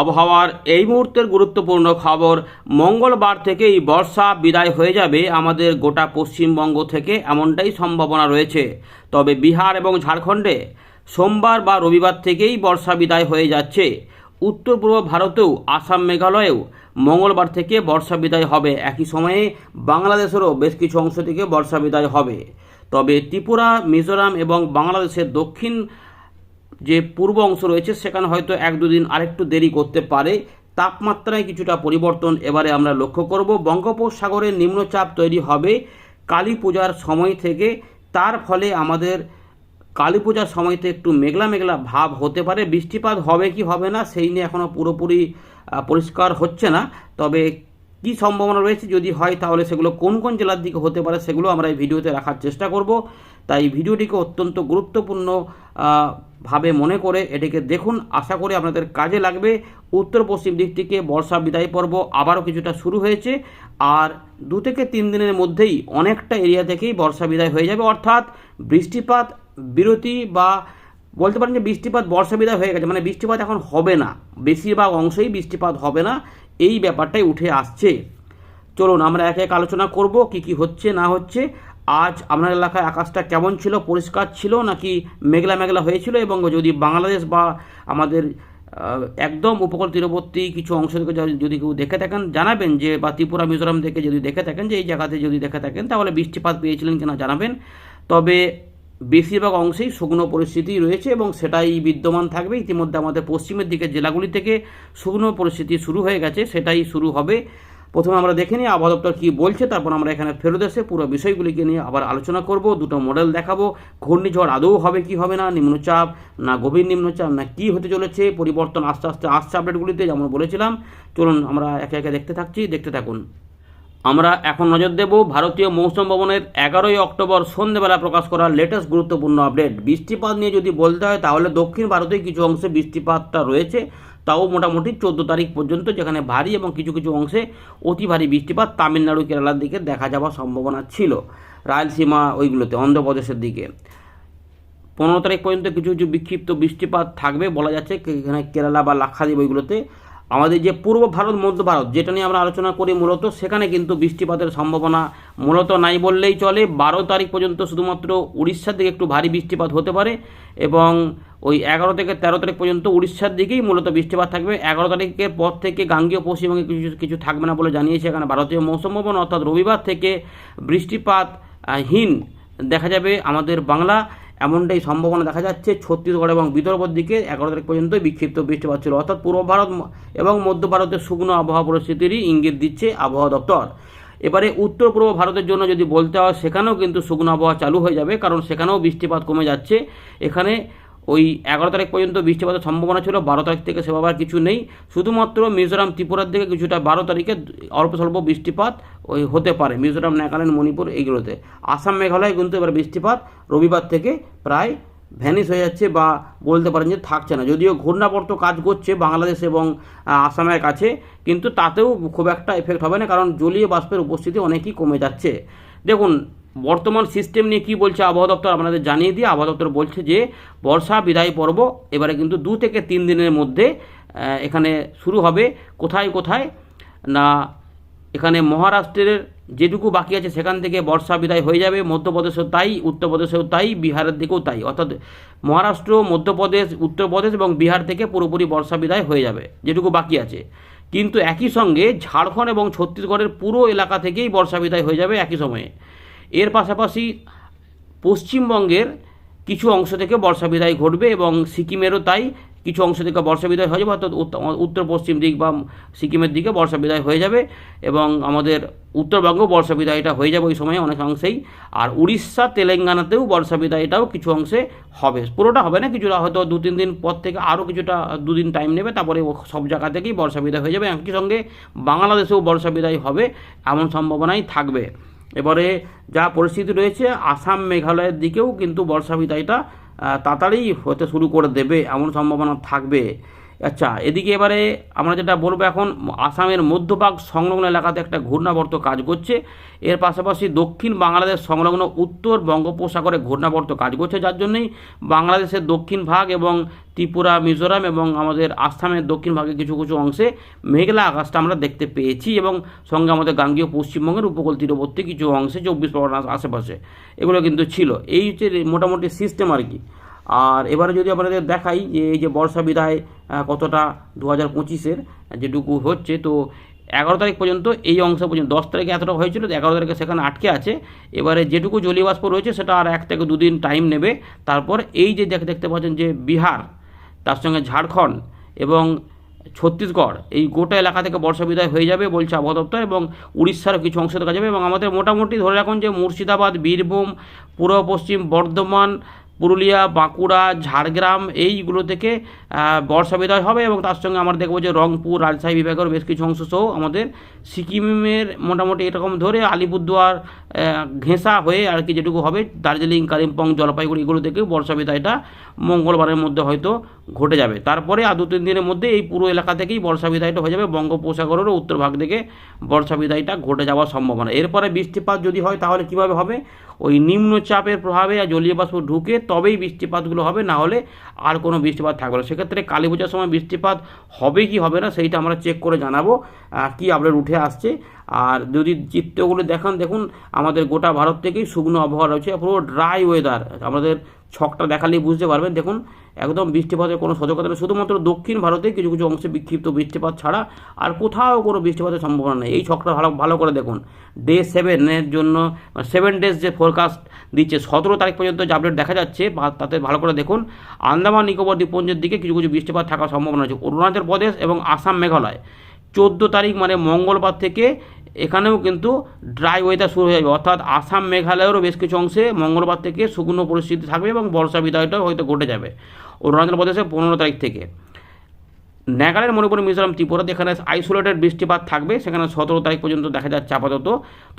আবহাওয়ার এই মুহূর্তের গুরুত্বপূর্ণ খবর, মঙ্গলবার থেকেই বর্ষা বিদায় হয়ে যাবে আমাদের গোটা পশ্চিমবঙ্গ থেকে এমনটাই সম্ভাবনা রয়েছে। তবে বিহার এবং ঝাড়খণ্ডে সোমবার বা রবিবার থেকেই বর্ষা বিদায় হয়ে যাচ্ছে। উত্তর পূর্ব ভারতেও, আসাম মেঘালয়েও মঙ্গলবার থেকে বর্ষা বিদায় হবে। একই সময়ে বাংলাদেশেরও বেশ কিছু অংশ থেকে বর্ষা বিদায় হবে। তবে ত্রিপুরা, মিজোরাম এবং বাংলাদেশের দক্ষিণ যে পূর্ব অংশ রয়েছে, সেখানে হয়তো এক দুদিন আরেকটু দেরি করতে পারে। তাপমাত্রায় কিছুটা পরিবর্তন এবারে আমরা লক্ষ্য করব। বঙ্গোপসাগরে নিম্নচাপ তৈরি হবে কালী পূজার সময় থেকে। তার ফলে আমাদের কালী পূজার সময়তে একটু মেঘলা মেঘলা ভাব হতে পারে। বৃষ্টিপাত হবে কি হবে না, সেই নিয়ে এখনও পুরোপুরি পরিষ্কার হচ্ছে না। তবে কি সম্ভাবনা রয়েছে, যদি হয় তাহলে সেগুলো কোন কোন জেলার দিকে হতে পারে, সেগুলো আমরা এই ভিডিওতে রাখার চেষ্টা করব। তাই ভিডিওটিকে অত্যন্ত গুরুত্বপূর্ণ ভাবে মনে করে এটিকে দেখুন। আশা করি আপনাদের কাজে লাগবে। উত্তর পশ্চিম দিক থেকে বর্ষা বিদায় পর্ব আবারও কিছুটা শুরু হয়েছে। আর দু থেকে তিন দিনের মধ্যেই অনেকটা এরিয়া থেকেই বর্ষা বিদায় হয়ে যাবে। অর্থাৎ বৃষ্টিপাত, বিরতি বা বলতে পারেন যে বৃষ্টিপাত, বর্ষা বিদায় হয়ে গেছে। মানে বৃষ্টিপাত এখন হবে না। বেশিরভাগ অংশেই বৃষ্টিপাত হবে না। এই ব্যাপারটাই উঠে আসছে। চলুন আমরা এক এক আলোচনা করব, কি কি হচ্ছে, না হচ্ছে। আজ আপনার এলাকায় আকাশটা কেমন ছিল? পরিষ্কার ছিল নাকি মেঘলা মেঘলা হয়েছিল? এবং যদি বাংলাদেশ বা আমাদের একদম উপকূল তীরবর্তী কিছু অংশ থেকে যদি- কেউ দেখে থাকেন, জানাবেন যে, বা ত্রিপুরা, মিজোরাম থেকে যদি দেখে থাকেন যে, এই জায়গাতে যদি দেখে থাকেন, তাহলে বৃষ্টিপাত পেয়েছিলেন কিনা জানাবেন। তবে বেশিরভাগ অংশেই শুকনো পরিস্থিতি রয়েছে এবং সেটাই বিদ্যমান থাকবে। ইতিমধ্যে আমাদের পশ্চিমের দিকের জেলাগুলি থেকে শুকনো পরিস্থিতি শুরু হয়ে গেছে, সেটাই শুরু হবে। প্রথমে আমরা দেখে নিই আবহাওয়া দপ্তর কী বলছে, তারপর আমরা এখানে ফেরত এসে পুরো বিষয়গুলিকে নিয়ে আবার আলোচনা করব। দুটো মডেল দেখাবো। ঘূর্ণিঝড় আদৌ হবে কি হবে না, নিম্নচাপ না গভীর নিম্নচাপ না কি হতে চলেছে, পরিবর্তন আস্তে আস্তে আসছে আপডেটগুলিতে যেমন বলেছিলাম। চলুন আমরা একে একে দেখতে থাকছি, দেখতে থাকুন। আমরা এখন নজর দেব ভারতীয় মৌসুম ভবনের এগারোই অক্টোবর সন্ধ্যেবেলা প্রকাশ করা লেটেস্ট গুরুত্বপূর্ণ আপডেট বৃষ্টিপাত নিয়ে যদি বলতে হয়, তাহলে দক্ষিণ ভারতে কিছু অংশে বৃষ্টিপাতটা রয়েছে। তাও মোটামুটি চোদ্দ তারিখ পর্যন্ত যেখানে ভারী এবং কিছু কিছু অংশে অতি ভারী বৃষ্টিপাত তামিলনাড়ু, কেরালার দিকে দেখা যাওয়ার সম্ভাবনা ছিল। রায়লসীমা ওইগুলোতে, অন্ধ্রপ্রদেশের দিকে। পনেরো তারিখ পর্যন্ত কিছু কিছু বিক্ষিপ্ত বৃষ্টিপাত থাকবে বলা যাচ্ছে এখানে কেরালা বা লাক্ষাদ্বীপ ওইগুলোতে। আমাদের যে পূর্ব ভারত, মধ্য ভারত, যেটা নিয়ে আমরা আলোচনা করি মূলত, সেখানে কিন্তু বৃষ্টিপাতের সম্ভাবনা মূলত নাই বললেই চলে। বারো তারিখ পর্যন্ত শুধুমাত্র উড়িষ্যার দিকে একটু ভারী বৃষ্টিপাত হতে পারে এবং ওই এগারো থেকে তেরো তারিখ পর্যন্ত উড়িষ্যার দিকেই মূলত বৃষ্টিপাত থাকবে। এগারো তারিখের পর থেকে গাঙ্গীয় পশ্চিমবঙ্গে কিছু কিছু থাকবে না বলে জানিয়েছে এখানে ভারতীয় মৌসুম ভবন। অর্থাৎ রবিবার থেকে বৃষ্টিপাত আহ, হীন দেখা যাবে আমাদের বাংলা। এমনটাই সম্ভাবনা দেখা যাচ্ছে ছত্তিশগড় এবং বিদর্ভর দিকে। এগারো তারিখ পর্যন্ত বিক্ষিপ্ত বৃষ্টিপাত ছিল। অর্থাৎ পূর্ব ভারত এবং মধ্য ভারতের শুকনো আবহাওয়া পরিস্থিতিরই ইঙ্গিত দিচ্ছে আবহাওয়া দপ্তর। এবারে উত্তর পূর্ব ভারতের জন্য যদি বলতে হয় সেখানেও কিন্তু শুকনো আবহাওয়া চালু হয়ে যাবে। কারণ সেখানেও বৃষ্টিপাত কমে যাচ্ছে। এখানে ওই এগারো তারিখ পর্যন্ত বৃষ্টিপাতের সম্ভাবনা ছিল, বারো তারিখ থেকে সেভাবে কিছু নেই। শুধুমাত্র মিজোরাম, ত্রিপুরার দিকে কিছুটা বারো তারিখে অল্প স্বল্প বৃষ্টিপাত ওই হতে পারে, মিজোরাম, নাগাল্যান্ড, মণিপুর এইগুলোতে। আসাম, মেঘালয় কিন্তু এবার বৃষ্টিপাত রবিবার থেকে প্রায় ভ্যানিশ হয়ে যাচ্ছে বা বলতে পারেন যে থাকছে না। যদিও ঘূর্ণাবর্ত কাজ করছে বাংলাদেশ এবং আসামের কাছে, কিন্তু তাতেও খুব একটা এফেক্ট হবে না, কারণ জলীয় বাষ্পের উপস্থিতি অনেকই কমে যাচ্ছে। দেখুন বর্তমান সিস্টেম নিয়ে কী বলছে আবহাওয়া দপ্তর আপনাদের জানিয়ে দিয়ে আবহাওয়া দপ্তর বলছে যে বর্ষা, বিদায় পর্ব এবারে কিন্তু দু থেকে তিন দিনের মধ্যে এখানে শুরু হবে। কোথায় কোথায়? না, এখানে মহারাষ্ট্রের যেটুকু বাকি আছে সেখান থেকে বর্ষা, বিদায় হয়ে যাবে। মধ্যপ্রদেশেও তাই, উত্তরপ্রদেশেও তাই, বিহারের দিকেও তাই। অর্থাৎ মহারাষ্ট্র, মধ্যপ্রদেশ, উত্তরপ্রদেশ এবং বিহার থেকে পুরোপুরি বর্ষা, বিদায় হয়ে যাবে, যেটুকু বাকি আছে। কিন্তু একই সঙ্গে ঝাড়খণ্ড এবং ছত্তিশগড়ের পুরো এলাকা থেকেই বর্ষা, বিদায় হয়ে যাবে একই সময়ে। এর পাশাপাশি পশ্চিমবঙ্গের কিছু অংশ থেকে বর্ষা বিদায় ঘটবে এবং সিকিমেরও তাই কিছু অংশ থেকে বর্ষা বিদায় হয়ে যাবে, অর্থাৎ উত্তর পশ্চিম দিক বা সিকিমের দিকে বর্ষা বিদায় হয়ে যাবে এবং আমাদের উত্তরবঙ্গ বর্ষা বিদায়টা হয়ে যাবে ওই সময় অনেক অংশেই। আর উড়িষ্যা, তেলেঙ্গানাতেও বর্ষা বিদায়টাও কিছু অংশে হবে। পুরোটা হবে না, কিছুটা হয়তো দু তিন দিন পর থেকে আরও কিছুটা দুদিন টাইম নেবে, তারপরে সব জায়গা থেকেই বর্ষা বিদায় হয়ে যাবে। একই সঙ্গে বাংলাদেশেও বর্ষা বিদায় হবে, এমন সম্ভাবনাই থাকবে। এবারে যা পরিস্থিতি রয়েছে, আসাম মেঘালয়ের দিকেও কিন্তু বর্ষা বিদায়টা তাড়াতাড়ি হতে শুরু করে দেবে, এমন সম্ভাবনা থাকবে। আচ্ছা এদিকে এবারে আমরা যেটা বলব এখন, আসামের মধ্যভাগ সংলগ্ন এলাকাতে একটা ঘূর্ণাবর্ত কাজ করছে। এর পাশাপাশি দক্ষিণ বাংলাদেশ সংলগ্ন উত্তর বঙ্গোপসাগরে ঘূর্ণাবর্ত কাজ করছে, যার জন্যই বাংলাদেশের দক্ষিণ ভাগ এবং ত্রিপুরা, মিজোরাম এবং আমাদের আসামের দক্ষিণ ভাগে কিছু কিছু অংশে মেঘলা আকাশটা আমরা দেখতে পেয়েছি এবং সঙ্গে আমাদের গাঙ্গীয় পশ্চিমবঙ্গের উপকূল তীরবর্তী কিছু অংশে চব্বিশ পরগনার আশেপাশে। এগুলো কিন্তু ছিল। এই হচ্ছে মোটামুটি সিস্টেম আর কি। আর এবারে যদি আপনাদের দেখাই যে এই যে বর্ষা বিদায় কতটা দু হাজার পঁচিশের যেটুকু হচ্ছে, তো এগারো তারিখ পর্যন্ত এই অংশ পর্যন্ত, দশ তারিখে এতটা হয়েছিল, তো এগারো তারিখে সেখানে আটকে আছে। এবারে যেটুকু জলীয় বাষ্প রয়েছে, সেটা আর এক থেকে দুদিন টাইম নেবে। তারপর এই যে দেখ- দেখতে পাচ্ছেন যে বিহার, তার সঙ্গে ঝাড়খণ্ড এবং ছত্তিশগড়, এই গোটা এলাকা থেকে বর্ষা বিদায় হয়ে যাবে বলছে আবহাওয়া দপ্তর এবং উড়িষ্যারও কিছু অংশ দেখা যাবে এবং আমাদের মোটামুটি ধরে রাখুন যে মুর্শিদাবাদ, বীরভূম, পূর্ব পশ্চিম বর্ধমান পুরুলিয়া, বাঁকুড়া, ঝাড়গ্রাম এইগুলো থেকে বর্ষা বিদায় হবে এবং তার সঙ্গে আমরা দেখব যে রংপুর, রাজশাহী বিভাগের বেশ কিছু অংশ সহ আমাদের সিকিমের মোটামুটি এরকম ধরে আলিপুরদুয়ার ঘেঁষা হয়ে আর কি যেটুকু হবে, দার্জিলিং, কালিম্পং, জলপাইগুড়ি এগুলো থেকে বর্ষা বিদায়টা মঙ্গলবারের মধ্যে হয়তো ঘটে যাবে। তারপরে আর দু তিন দিনের মধ্যে এই পুরো এলাকা থেকেই বর্ষা বিদায়টা হয়ে যাবে। বঙ্গোপসাগরেরও উত্তর ভাগ থেকে বর্ষা বিদায়টা ঘটে যাওয়ার সম্ভাবনা। এরপরে বৃষ্টিপাত যদি হয় তাহলে কীভাবে হবে? ওই নিম্নচাপের প্রভাবে আর জলীয় বাষ্প ঢুকে তবেই বৃষ্টিপাতগুলো হবে, না হলে আর কোনো বৃষ্টিপাত থাকবে না। সেক্ষেত্রে কালী পূজার সময় বৃষ্টিপাত হবে কি হবে না সেইটা আমরা চেক করে জানাব কি আপডেট উঠে আসছে। আর যদি চিত্রগুলো দেখান, দেখুন, আমাদের গোটা ভারত থেকেই শুকনো আবহাওয়া রয়েছে। পুরো ড্রাই ওয়েদার আমাদের ছকটা দেখালেই বুঝতে পারবেন। দেখুন, একদম বৃষ্টিপাতের কোনো সতর্কতা নেই। শুধুমাত্র দক্ষিণ ভারতে কিছু কিছু অংশে বিক্ষিপ্ত বৃষ্টিপাত ছাড়া আর কোথাও কোনো বৃষ্টিপাতের সম্ভাবনা নেই। এই ছকটা ভালো ভালো করে দেখুন। ডে সেভেনের জন্য, সেভেন ডেজ যে ফোরকাস্ট দিচ্ছে, সতেরো তারিখ পর্যন্ত যে আপডেট দেখা যাচ্ছে তাতে ভালো করে দেখুন, আন্দামান, নিকোবর দ্বীপপুঞ্জের দিকে কিছু কিছু বৃষ্টিপাত থাকার সম্ভাবনা আছে অরুণাচল প্রদেশ এবং আসাম, মেঘালয়। চোদ্দ তারিখ মানে মঙ্গলবার থেকে এখানেও কিন্তু ড্রাই ওয়েদার শুরু হয়ে যাবে। অর্থাৎ আসাম, মেঘালয়েরও বেশ কিছু অংশে মঙ্গলবার থেকে শুকনো পরিস্থিতি থাকবে এবং বর্ষা বিদায়টাও হয়তো ঘটে যাবে। অরুণাচল প্রদেশে পনেরো তারিখ থেকে। নাগাল্যান্ড মণিপুর মিজোরাম ত্রিপুরাতে এখানে আইসোলেটেড বৃষ্টিপাত থাকবে, সেখানে সতেরো তারিখ পর্যন্ত দেখা যাচ্ছে আপাতত।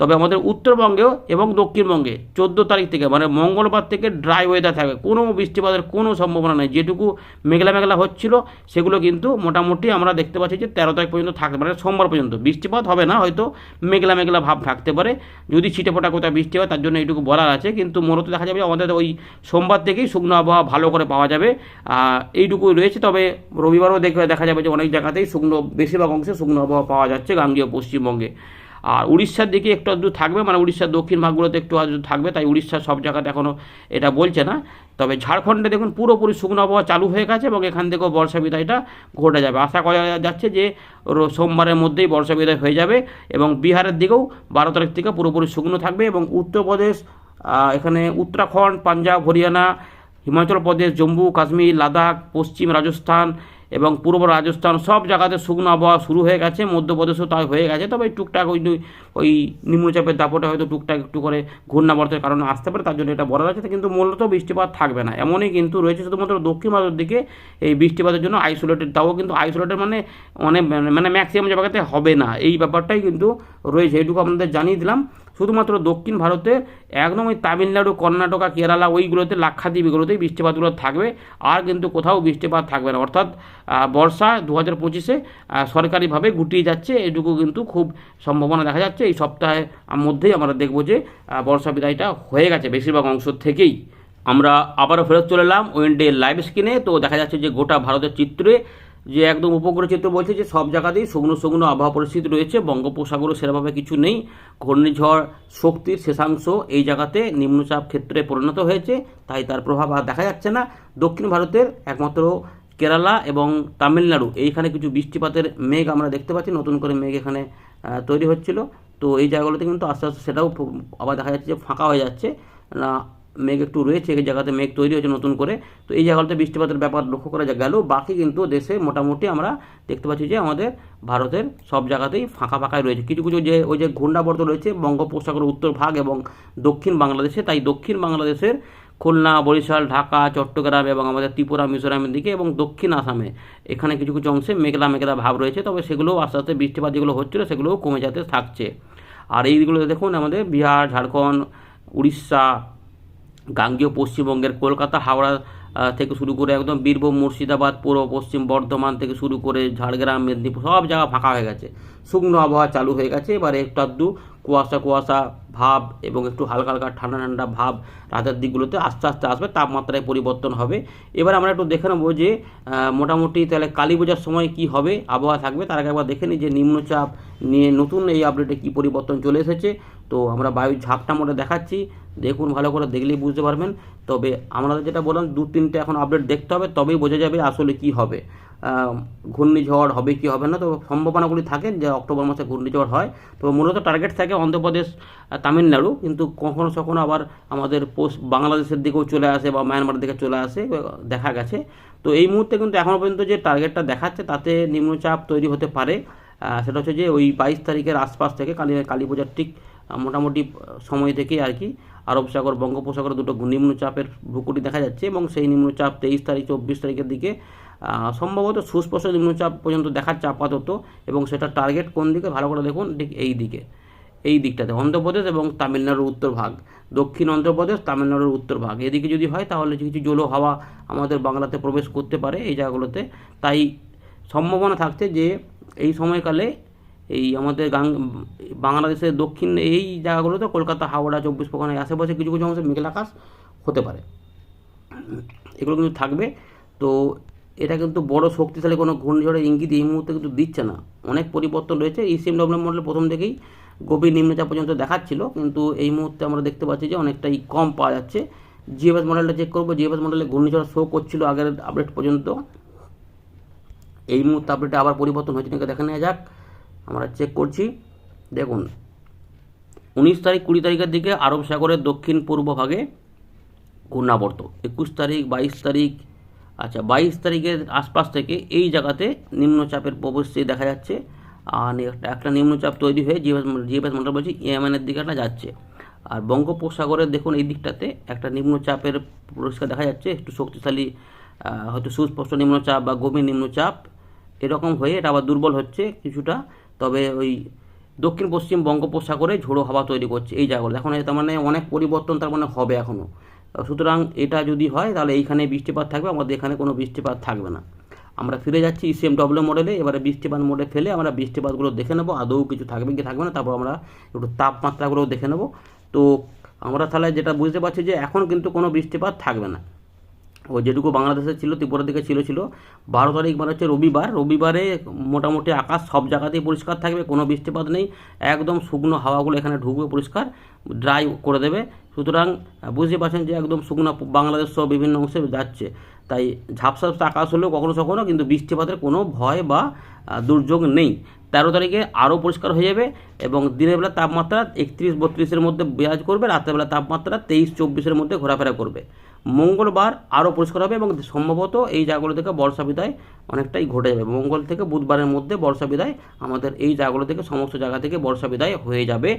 তবে আমাদের উত্তরবঙ্গেও এবং দক্ষিণবঙ্গে চোদ্দ তারিখ থেকে মানে মঙ্গলবার থেকে ড্রাই ওয়েদার থাকবে। কোনো বৃষ্টিপাতের কোনো সম্ভাবনা নেই। যেটুকু মেঘলা মেঘলা হচ্ছিল, সেগুলো কিন্তু মোটামুটি আমরা দেখতে পাচ্ছি যে তেরো তারিখ পর্যন্ত থাকতে পারে, সোমবার পর্যন্ত। বৃষ্টিপাত হবে না, হয়তো মেঘলা মেঘলা ভাব থাকতে পারে। যদি ছিটেফোঁটা কোথাও বৃষ্টি হয়, তার জন্য এইটুকু বলার আছে। কিন্তু মূলত দেখা যাবে আমাদের ওই সোমবার থেকেই শুকনো আবহাওয়া ভালো করে পাওয়া যাবে। এইটুকুই রয়েছে। তবে রবিবারও দেখবে দেখা যাবে যে অনেক জায়গাতেই শুকনো, বেশিরভাগ অংশে শুকনো আবহাওয়া পাওয়া যাচ্ছে গাঙ্গীয় পশ্চিমবঙ্গে। আর উড়িষ্যার দিকে একটু আধটু থাকবে মানে উড়িষ্যার দক্ষিণ ভাগগুলোতে একটু আধটু থাকবে, তাই উড়িষ্যার সব জায়গাতে এখনও এটা বলছে না। তবে ঝাড়খণ্ডে দেখুন পুরোপুরি শুকনো আবহাওয়া চালু হয়ে গেছে এবং এখান থেকেও বর্ষা বিদায়টা ঘটে যাবে। আশা করা যাচ্ছে যে সোমবারের মধ্যেই বর্ষা বিদায় হয়ে যাবে এবং বিহারের দিকেও বারো তারিখ থেকে পুরোপুরি শুকনো থাকবে এবং উত্তরপ্রদেশ এখানে উত্তরাখণ্ড, পাঞ্জাব, হরিয়ানা, হিমাচল প্রদেশ, জম্মু, কাশ্মীর, লাদাখ, পশ্চিম রাজস্থান এবং পূর্ব রাজস্থান সব জায়গাতে শুকনো আবহাওয়া শুরু হয়ে গেছে, মধ্যপ্রদেশও তাই হয়ে গেছে। তবে টুকটাক ওই ওই নিম্নচাপের দাপটে হয়তো টুকটাক একটু করে ঘূর্ণাবর্তের কারণে আসতে পারে, তার জন্য এটা বলা যাচ্ছে কিন্তু মূলত বৃষ্টিপাত থাকবে না। এমনই কিন্তু রয়েছে শুধুমাত্র দক্ষিণ ভারতের দিকে এই বৃষ্টিপাতের জন্য আইসোলেটেড তাও কিন্তু আইসোলেটেড মানে অনেক মানে ম্যাক্সিমাম জায়গাতে হবে না। এই ব্যাপারটাই কিন্তু রয়েছে। এইটুকু আপনাদের জানিয়ে দিলাম। শুধুমাত্র দক্ষিণ ভারতে একদম ওই তামিলনাড়ু, কর্ণাটকা, কেরালা ওইগুলোতে লাক্ষাদ্বীপ এগুলোতেই বৃষ্টিপাতগুলো থাকবে। আর কিন্তু কোথাও বৃষ্টিপাত থাকবে না। অর্থাৎ বর্ষা দু হাজার পঁচিশে সরকারিভাবে গুটিয়ে যাচ্ছে। এটুকু কিন্তু খুব সম্ভাবনা দেখা যাচ্ছে। এই সপ্তাহের মধ্যেই আমরা দেখব যে বর্ষা বিদায়টা হয়ে গেছে বেশিরভাগ অংশ থেকেই। আমরা আবারও ফেরত চলে এলাম ওয়েন্ডে লাইভ স্ক্রিনে। তো দেখা যাচ্ছে যে গোটা ভারতের চিত্রে যে একদম উপগ্রহ চিত্র বলছে যে সব জায়গাতেই শুকনো শুকনো আবহাওয়া পরিস্থিতি রয়েছে, বঙ্গোপসাগরও সেরকমভাবে কিছু নেই, ঘূর্ণিঝড়, শক্তির শেষাংশ এই জায়গাতে নিম্নচাপ ক্ষেত্রে পরিণত হয়েছে, তাই তার প্রভাব আর দেখা যাচ্ছে না। দক্ষিণ ভারতের একমাত্র কেরালা এবং তামিলনাড়ু, এইখানে কিছু বৃষ্টিপাতের মেঘ আমরা দেখতে পাচ্ছি, নতুন করে মেঘ এখানে তৈরি হচ্ছিল। তো এই জায়গাগুলোতে কিন্তু আস্তে আস্তে সেটাও আবার দেখা যাচ্ছে যে ফাঁকা হয়ে যাচ্ছে। মেঘ একটু রয়েছে, এই জায়গাতে মেঘ তৈরি হয়েছে নতুন করে। তো এই জায়গাতে বৃষ্টিপাতের ব্যাপার লক্ষ্য করা গেল বাকি কিন্তু দেশে মোটামুটি আমরা দেখতে পাচ্ছি যে আমাদের ভারতের সব জায়গাতেই ফাঁকা ফাঁকাই রয়েছে। কিছু কিছু যে ওই যে ঘূর্ণাবর্ত রয়েছে, বঙ্গোপসাগরের উত্তর ভাগ এবং দক্ষিণ বাংলাদেশে, তাই দক্ষিণ বাংলাদেশের খুলনা, বরিশাল, ঢাকা, চট্টগ্রাম এবং আমাদের ত্রিপুরা, মিজোরামের দিকে এবং দক্ষিণ আসামে এখানে কিছু কিছু অংশে মেঘলা মেঘলা ভাব রয়েছে। তবে সেগুলোও আস্তে আস্তে বৃষ্টিপাত যেগুলো হচ্ছিল সেগুলোও কমে যেতে থাকছে। আর এইগুলো দেখুন, আমাদের বিহার, ঝাড়খণ্ড, উড়িষ্যা গাঙ্গীয় পশ্চিমবঙ্গের কলকাতা, হাওড়া থেকে শুরু করে একদম বীরভূম, মুর্শিদাবাদ পূর্ব পশ্চিম বর্ধমান থেকে শুরু করে ঝাড়গ্রাম, মেদিনীপুর সব জায়গা ফাঁকা হয়ে গেছে। শুকনো আবহাওয়া চালু হয়ে গেছে। এবারে একটু আধটু কুয়াশা কুয়াশা ভাব এবং একটু হালকা হালকা ঠান্ডা ঠান্ডা ভাব রাতের দিকগুলোতে আস্তে আস্তে আসবে। তাপমাত্রায় পরিবর্তন হবে। এবার আমরা একটু দেখে নেব যে মোটামুটি তাহলে কালী পূজার সময় কি হবে? আবহাওয়া থাকবে। তার আগে একবার দেখে নিই যে নিম্নচাপ নিয়ে নতুন এই আপডেটে কি পরিবর্তন চলে এসেছে। তো আমরা বায়ুর ঝাপটা মোটে দেখাচ্ছি। দেখুন, ভালো করে দেখলেই বুঝতে পারবেন। তবে আমরা যেটা বললাম, দু তিনটে এখন আপডেট দেখতে হবে, তবেই বোঝা যাবে আসলে কি হবে। ঘূর্ণিঝড় হবে কি হবে না, তো সম্ভাবনাগুলি থাকে যে অক্টোবর মাসে ঘূর্ণিঝড় হয়। তো মূলত টার্গেট থাকে অন্ধ্রপ্রদেশ তামিলনাড়ু। কিন্তু কখনো কখনো আবার আমাদের পোস্ট বাংলাদেশের দিকেও চলে আসে বা মায়ানমারের দিকে চলে আসে দেখা গেছে। তো এই মুহূর্তে কিন্তু এখনও পর্যন্ত যে টার্গেটটা দেখাচ্ছে, তাতে নিম্নচাপ তৈরি হতে পারে। সেটা হচ্ছে যে ওই বাইশ তারিখের আশপাশ থেকে কালী কালী পূজার ঠিক মোটামুটি সময় থেকেই আর কি আরব সাগর, বঙ্গোপসাগরে দুটো নিম্নচাপের ভূকুটি দেখা যাচ্ছে এবং সেই নিম্নচাপ তেইশ তারিখ, চব্বিশ তারিখের দিকে সম্ভবত সুস্পষ্ট নিম্নচাপ পর্যন্ত দেখাচ্ছে আপাতত এবং সেটা টার্গেট কোন দিকে ভালো করে দেখুন, ঠিক এই দিকে, এই দিকটাতে, অন্ধ্রপ্রদেশ এবং তামিলনাড়ুর উত্তর ভাগ, দক্ষিণ অন্ধ্রপ্রদেশ, তামিলনাড়ুর উত্তর ভাগ, এদিকে যদি হয় তাহলে কিছু জলো হাওয়া আমাদের বাংলাতে প্রবেশ করতে পারে এই জায়গাগুলোতে, তাই সম্ভাবনা থাকছে যে এই সময়কালে এই আমাদের গাং, বাংলাদেশের দক্ষিণ এই জায়গাগুলোতে কলকাতা, হাওড়া, চব্বিশ পরগনার আশেপাশে কিছু কিছু অংশে মেঘলা আকাশ হতে পারে। এগুলো কিন্তু থাকবে। তো এটা কিন্তু বড় শক্তিশালী কোনো ঘূর্ণিঝড়ের ইঙ্গিত এই মুহূর্তে কিন্তু দিচ্ছে না। অনেক পরিবর্তন রয়েছে। এই সিএমডব্লিউ মডেল প্রথম থেকেই গভীর নিম্নচাপ পর্যন্ত দেখাচ্ছিল। কিন্তু এই মুহূর্তে আমরা দেখতে পাচ্ছি যে অনেকটাই কম পাওয়া যাচ্ছে। জিএফএস মডেলটা চেক করব। জিএফএস মডেলে ঘূর্ণিঝড় শো করছিল আগের আপডেট পর্যন্ত। এই মুহূর্তে আপডেটে আবার পরিবর্তন হয়েছে নাকি দেখে নেওয়া যাক। আমরা চেক করছি। দেখুন, উনিশ তারিখ কুড়ি তারিখের দিকে আরব সাগরের দক্ষিণ পূর্ব ভাগে ঘূর্ণাবর্ত। একুশ তারিখ, বাইশ তারিখ আচ্ছা বাইশ তারিখের আশপাশ থেকে এই জায়গাতে নিম্নচাপের প্রবেশে দেখা যাচ্ছে। আর একটা নিম্নচাপ তৈরি হয়ে জিএফএস জিএফএস মন্ডল বলছি ইয়েমেনের দিকে একটা যাচ্ছে। আর বঙ্গোপসাগরের দেখুন, এই দিকটাতে একটা নিম্নচাপের পরিষ্কার দেখা যাচ্ছে। একটু শক্তিশালী হয়তো সুস্পষ্ট নিম্নচাপ বা গভীর নিম্নচাপ এরকম হয়ে এটা আবার দুর্বল হচ্ছে কিছুটা। তবে ওই দক্ষিণ পশ্চিম বঙ্গোপসাগরে ঝোড়ো হাওয়া তৈরি করছে, এই জায়গাগুলো। এখন তার মানে অনেক পরিবর্তন তার মানে হবে এখনও সুতরাং এটা যদি হয়, তাহলে এইখানে বৃষ্টিপাত থাকবে, আমাদের এখানে কোনো বৃষ্টিপাত থাকবে না। আমরা ফিরে যাচ্ছি ইসিএম ডব্লিউ মডেলে এবারে বৃষ্টিপাত মোডে ফেলে আমরা বৃষ্টিপাতগুলো দেখে নেব, আদৌ কিছু থাকবে কি থাকবে না, তারপর আমরা একটু তাপমাত্রাগুলো দেখে নেব। তো আমরা তাহলে যেটা বুঝতে পারছি যে এখন কিন্তু কোনো বৃষ্টিপাত থাকবে না। ও যেটুকু বাংলাদেশে ছিল ত্রিপুরার দিকে ছিল ছিল। বারো তারিখ মানে হচ্ছে রবিবার। রবিবারে মোটামুটি আকাশ সব জায়গাতেই পরিষ্কার থাকবে, কোনো বৃষ্টিপাত নেই। একদম শুকনো হাওয়াগুলো এখানে ঢুকবে পরিষ্কার ড্রাই করে দেবে। সুতরাং বুঝতে পারছেন যে একদম শুকনো বাংলাদেশ সহ বিভিন্ন অংশে যাচ্ছে। তাই ঝাপসা ঝাপসা আকাশ হলেও কখনো কখনো কিন্তু বৃষ্টিপাতের কোনো ভয় বা দুর্যোগ নেই। তেরো তারিখে আরও পরিষ্কার হয়ে যাবে এবং দিনের বেলা তাপমাত্রা একত্রিশ বত্রিশের মধ্যে বিরাজ করবে, রাতের বেলা তাপমাত্রা তেইশ চব্বিশের মধ্যে ঘোরাফেরা করবে। মঙ্গলবার আরও পরিষ্কার হবে এবং সম্ভবত এই জায়গাগুলো থেকে বর্ষা বিদায় অনেকটাই ঘটে যাবে। মঙ্গল থেকে বুধবারের মধ্যে বর্ষা বিদায়, আমাদের এই জায়গাগুলো থেকে সমস্ত জায়গা থেকে বর্ষা বিদায় হয়ে যাবে।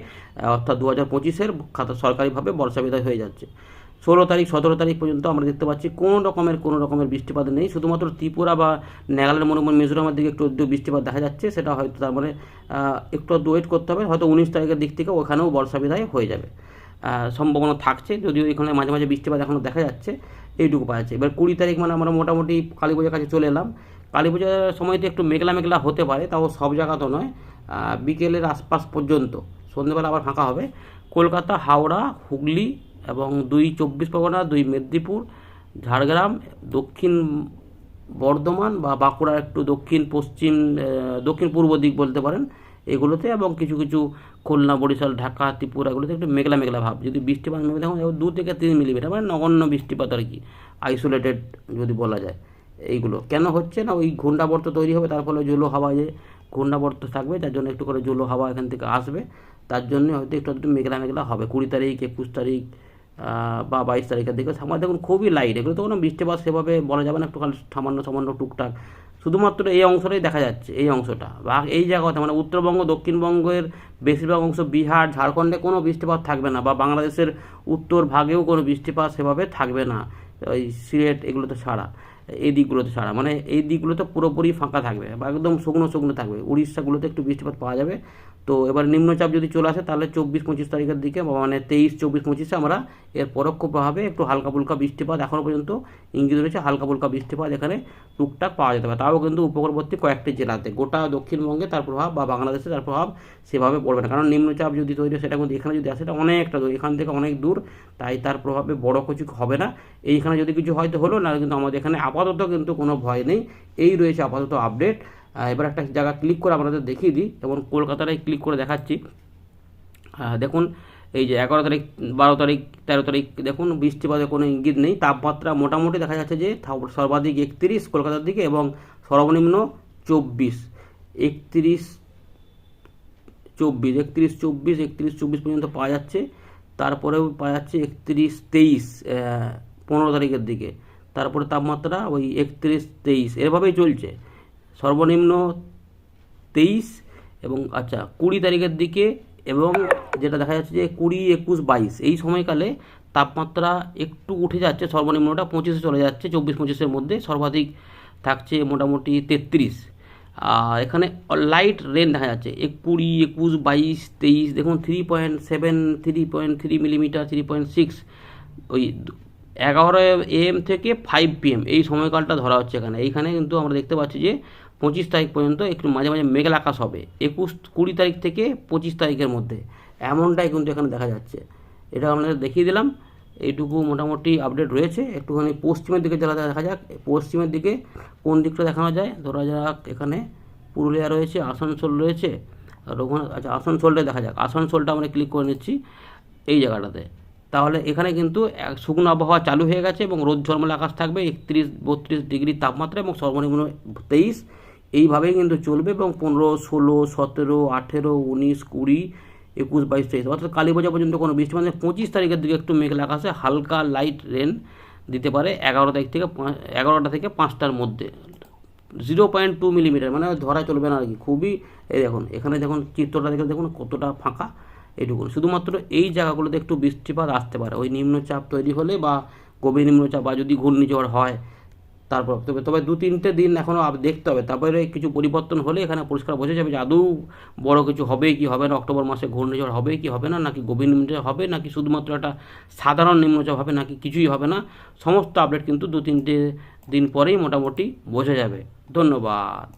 অর্থাৎ দু হাজার পঁচিশের খাতা সরকারিভাবে বর্ষা বিদায় হয়ে যাচ্ছে। ষোলো তারিখ, সতেরো তারিখ পর্যন্ত আমরা দেখতে পাচ্ছি কোনো রকমের কোনো রকমের বৃষ্টিপাত নেই। শুধুমাত্র ত্রিপুরা বা নাগাল্যান্ড মনে মিজোরামের দিকে একটু একটু বৃষ্টিপাত দেখা যাচ্ছে। সেটা হয়তো তার মানে একটু আধটু ওয়েট করতে হবে। হয়তো উনিশ তারিখের দিক থেকে ওখানেও বর্ষা বিদায় হয়ে যাবে। সম্ভাবনা থাকছে। যদিও এখানে মাঝে মাঝে বৃষ্টিপাত এখনও দেখা যাচ্ছে, এইটুকু পাওয়া যাচ্ছে। এবার কুড়ি তারিখ মানে আমরা মোটামুটি কালী পূজার কাছে চলে এলাম। কালী পূজার সময়তে একটু মেঘলা মেঘলা হতে পারে, তাও সব জায়গা তো নয়। বিকেলের আশপাশ পর্যন্ত। সন্ধ্যেবেলা আবার ফাঁকা হবে। কলকাতা, হাওড়া, হুগলি এবং দুই চব্বিশ পরগনা, দুই মেদিনীপুর, ঝাড়গ্রাম, দক্ষিণ বর্ধমান বা বাঁকুড়ার একটু দক্ষিণ পশ্চিম দক্ষিণ পূর্ব দিক বলতে পারেন এগুলোতে এবং কিছু কিছু খুলনা, বরিশাল, ঢাকা, ত্রিপুরা এগুলোতে একটু মেঘলা মেঘলা ভাব। যদি বৃষ্টিপাত নেমে দেখুন দু থেকে তিন মিলিমিটার মানে নগণ্য বৃষ্টিপাত আর কি আইসোলেটেড যদি বলা যায় এইগুলো। কেন হচ্ছে না ওই ঘূর্ণাবর্ত তৈরি হবে, তার ফলে জলো হাওয়া যে ঘূর্ণাবর্ত থাকবে তার জন্য একটু করে জলো হাওয়া এখান থেকে আসবে, তার জন্য হয়তো একটু একটু মেঘলা মেঘলা হবে। কুড়ি তারিখ, একুশ তারিখ বা বাইশ তারিখের দিকে। আমার দেখুন খুবই লাইট এগুলো তো কোনো বৃষ্টিপাত সেভাবে বলা যাবে না, একটুখানি সামান্য সামান্য টুকটাক। শুধুমাত্র এই অংশটাই দেখা যাচ্ছে, এই অংশটা। বা এই জায়গাতে মানে উত্তরবঙ্গ, দক্ষিণবঙ্গের বেশিরভাগ অংশ, বিহার, ঝাড়খণ্ডে কোনো বৃষ্টিপাত থাকবে না, বা বাংলাদেশের উত্তর ভাগেও কোনো বৃষ্টিপাত সেভাবে থাকবে না, ওই সিলেট এগুলো তো ছাড়া। এই দিকগুলোতে ছাড়া। মানে এই দিকগুলোতে পুরোপুরি ফাঁকা থাকবে বা একদম শুকনো শুকনো থাকবে। উড়িষ্যাগুলোতে একটু বৃষ্টিপাত পাওয়া যাবে। তো এবার নিম্নচাপ যদি চলে আসে, তাহলে চব্বিশ পঁচিশ তারিখের দিকে মানে তেইশ, চব্বিশ পঁচিশে আমরা এর পরোক্ষ প্রভাবে একটু হালকা ফুলকা বৃষ্টিপাত এখনও পর্যন্ত ইঙ্গিত রয়েছে। হালকা ফুলকা বৃষ্টিপাত এখানে টুকটাক পাওয়া যেতে পারে। তাও কিন্তু উপকূলবর্তী কয়েকটি জেলাতে। গোটা দক্ষিণবঙ্গে তার প্রভাব বা বাংলাদেশে তার প্রভাব সেভাবে পড়বে না। কারণ নিম্নচাপ যদি তৈরি সেটা কিন্তু এখানে যদি আসে, এটা অনেকটা দূর। এখান থেকে অনেক দূর, তাই তার প্রভাবে বড় কিছু হবে না। এইখানে যদি কিছু হয়তো হলো না কিন্তু আমাদের এখানে আপাতত কিন্তু কোনো ভয় নেই। এই রয়েছে আপাতত আপডেট এবার একটা জায়গা ক্লিক করে আপনাদের দেখিয়ে দিই। যেমন কলকাতাটাই ক্লিক করে দেখাচ্ছি। দেখুন, এই যে এগারো তারিখ, বারো তারিখ, তেরো তারিখ, দেখুন বৃষ্টিপাতের কোনো ইঙ্গিত নেই। তাপমাত্রা মোটামুটি দেখা যাচ্ছে যে সর্বাধিক একত্রিশ কলকাতার দিকে এবং সর্বনিম্ন চব্বিশ। একত্রিশ চব্বিশ একত্রিশ চব্বিশ একত্রিশ, চব্বিশ পর্যন্ত পাওয়া যাচ্ছে। তারপরেও পাওয়া যাচ্ছে একত্রিশ, তেইশ পনেরো তারিখের দিকে। তারপরে তাপমাত্রা ওই একত্রিশ তেইশ। এভাবেই চলছে। সর্বনিম্ন তেইশ এবং আচ্ছা কুড়ি তারিখের দিকে এবং যেটা দেখা যাচ্ছে যে কুড়ি, একুশ, বাইশ, এই সময়কালে তাপমাত্রা একটু উঠে যাচ্ছে, সর্বনিম্নটা পঁচিশে চলে যাচ্ছে, চব্বিশ পঁচিশের মধ্যে সর্বাধিক থাকছে মোটামুটি তেত্রিশ। এখানে লাইট রেন দেখা যাচ্ছে, এক কুড়ি, একুশ, বাইশ, তেইশ, দেখুন three point seven three point three millimetre three point six ওই এগারো এম থেকে ফাইভ পিএম এই সময়কালটা ধরা হচ্ছে এখানে। এইখানে কিন্তু আমরা দেখতে পাচ্ছি যে পঁচিশ তারিখ পর্যন্ত একটু মাঝে মাঝে মেঘলা আকাশ হবে, একুশ কুড়ি তারিখ থেকে পঁচিশ তারিখের মধ্যে, এমনটাই কিন্তু এখানে দেখা যাচ্ছে। এটা আপনাদের দেখিয়ে দিলাম, এইটুকু মোটামুটি আপডেট রয়েছে। একটুখানি পশ্চিমের দিকে চলে দেখা যাক, পশ্চিমের দিকে কোন দিকটা দেখানো যায়। ধরা যাক, এখানে পুরুলিয়া রয়েছে, আসানসোল রয়েছে, রঘুনাথ আচ্ছা আসানসোলটা দেখা যাক। আসানসোলটা আমরা ক্লিক করে নিচ্ছি এই জায়গাটাতে। তাহলে এখানে কিন্তু শুকনো আবহাওয়া চালু হয়ে গেছে এবং রোদ ঝলমলে আকাশ থাকবে, একত্রিশ, বত্রিশ ডিগ্রি তাপমাত্রা এবং সর্বনিম্ন তেইশ। এইভাবেই কিন্তু চলবে এবং পনেরো, ষোলো, সতেরো, আঠেরো, উনিশ, কুড়ি, একুশ, বাইশ, তেইশ, অর্থাৎ কালী পূজা পর্যন্ত কোনো বৃষ্টি মানে পঁচিশ তারিখের দিকে একটু মেঘলা আকাশে হালকা লাইট রেন দিতে পারে এগারো তারিখ থেকে এগারোটা থেকে পাঁচটার মধ্যে। জিরো পয়েন্ট টু মিলিমিটার মানে ধরা চলবে না আর কি, খুবই, এই দেখুন, এখানে দেখুন চিত্রটা দেখে দেখুন কতটা ফাঁকা। এইটুকু শুধুমাত্র এই জায়গাগুলোতে একটু বৃষ্টিপাত আসতে পারে। ওই নিম্নচাপ তৈরি হলে বা গভীর নিম্নচাপ বা যদি ঘূর্ণিঝড় হয়, তারপর তবে তবে দু তিনটে দিন এখনও দেখতে হবে। তারপরে কিছু পরিবর্তন হলে এখানে পরিষ্কার বোঝা যাবে যে আদৌ বড় কিছু হবে কি হবে না, অক্টোবর মাসে ঘূর্ণিঝড় হবে কি হবে না, নাকি গভীর নিম্নচাপ হবে, নাকি শুধুমাত্র একটা সাধারণ নিম্নচাপ হবে, নাকি কিছুই হবে না, সমস্ত আপডেট কিন্তু দু তিনটে দিন পরেই মোটামুটি বোঝা যাবে। ধন্যবাদ।